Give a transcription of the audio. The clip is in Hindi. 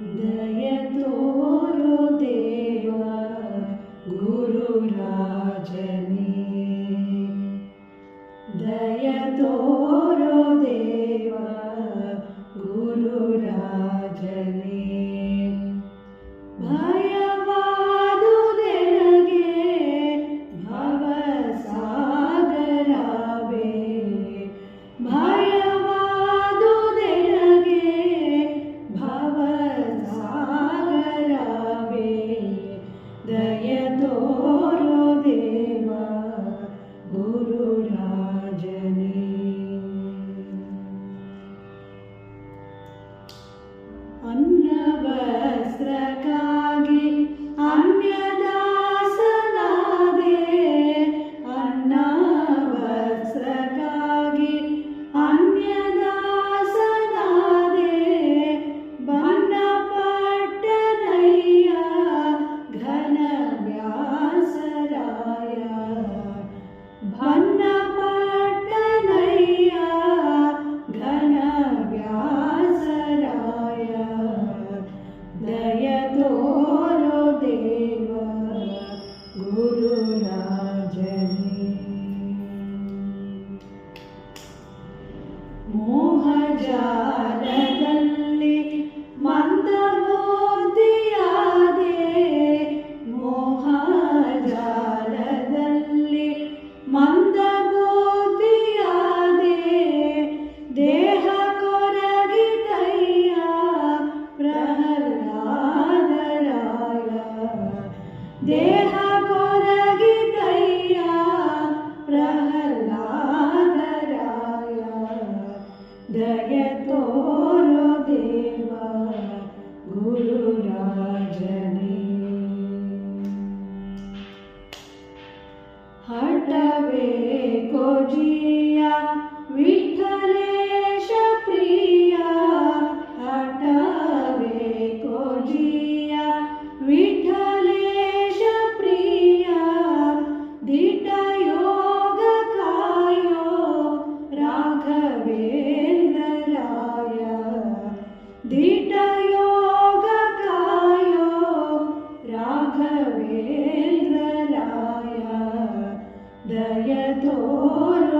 यतो गुरुराजने दयतो गुरुराज பொன்னவஸ்திரக ಮೋಹಜಾಲದಲ್ಲಿ ಮಂದಮೂರ್ತಿಯಾದೆ ಮೋಹಜಾಲದಲ್ಲಿ ಮಂದಮೂರ್ತಿಯಾದೆ ದೇಹ ಕೊರಗಿದಯ್ಯ ಪ್ರಹ್ಲಾದರಾಯ ದೇಹ जिया विठलेश प्रिया, हटावे को जिया विठलेश प्रिया दिट योग कायो राघवेन्द्राय दिट योग कायो राघवेन्द्राय chỗ